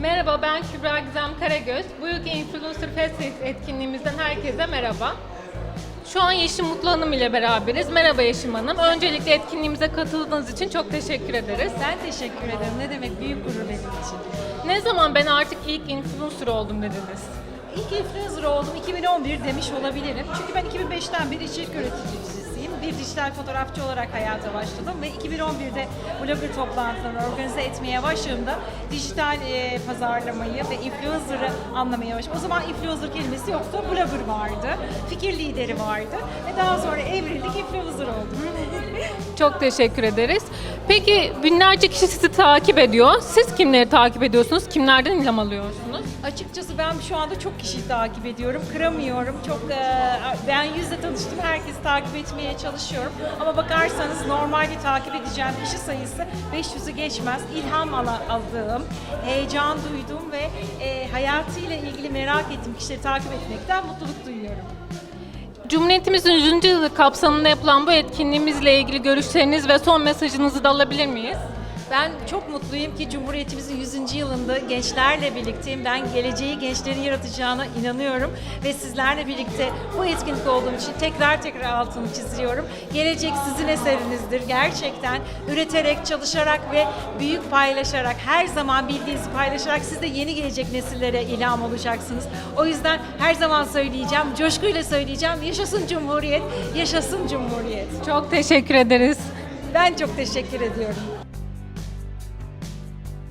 Merhaba ben Kübra Gizem Karagöz. Bu yılki Influencer Fest etkinliğimizden herkese merhaba. Şu an Yeşim Mutlu Hanım ile beraberiz. Merhaba Yeşim Hanım. Öncelikle etkinliğimize katıldığınız için çok teşekkür ederiz. Ben teşekkür ederim. Ne demek büyük gurur benim için. Ne zaman ben artık ilk influencer oldum dediniz? İlk influencer oldum 2011 demiş olabilirim. Çünkü ben 2005'ten beri içerik üreticisiyim. Bir dijital fotoğrafçı olarak hayata başladım ve 2011'de blogger toplantılarını organize etmeye başladığımda dijital e, pazarlamayı ve influencer'ı anlamaya başladım. O zaman influencer kelimesi yoktu, blogger vardı, fikir lideri vardı ve daha sonra evrildik influencer oldum. Çok teşekkür ederiz. Peki binlerce kişi sizi takip ediyor. Siz kimleri takip ediyorsunuz? Kimlerden ilham alıyorsunuz? Açıkçası ben şu anda çok kişiyi takip ediyorum. Kıramıyorum. Çok e, ben yüzle tanıştım. Herkesi takip etmeye çalışıyorum. Ama bakarsanız normalde takip edeceğim kişi sayısı 500'ü geçmez. İlham aldığım, heyecan duyduğum ve e, hayatıyla ilgili merak ettiğim kişileri takip etmekten mutluluk duyuyorum. Cumhuriyetimizin 100. yılı kapsamında yapılan bu etkinliğimizle ilgili görüşleriniz ve son mesajınızı da alabilir miyiz? Ben çok mutluyum ki Cumhuriyetimizin 100. yılında gençlerle birlikteyim. Ben geleceği gençlerin yaratacağına inanıyorum ve sizlerle birlikte bu etkinlik olduğum için tekrar tekrar altını çiziyorum. Gelecek sizin eserinizdir. Gerçekten üreterek, çalışarak ve büyük paylaşarak, her zaman bildiğinizi paylaşarak siz de yeni gelecek nesillere ilham olacaksınız. O yüzden her zaman söyleyeceğim, coşkuyla söyleyeceğim. Yaşasın Cumhuriyet, yaşasın Cumhuriyet. Çok teşekkür ederiz. Ben çok teşekkür ediyorum.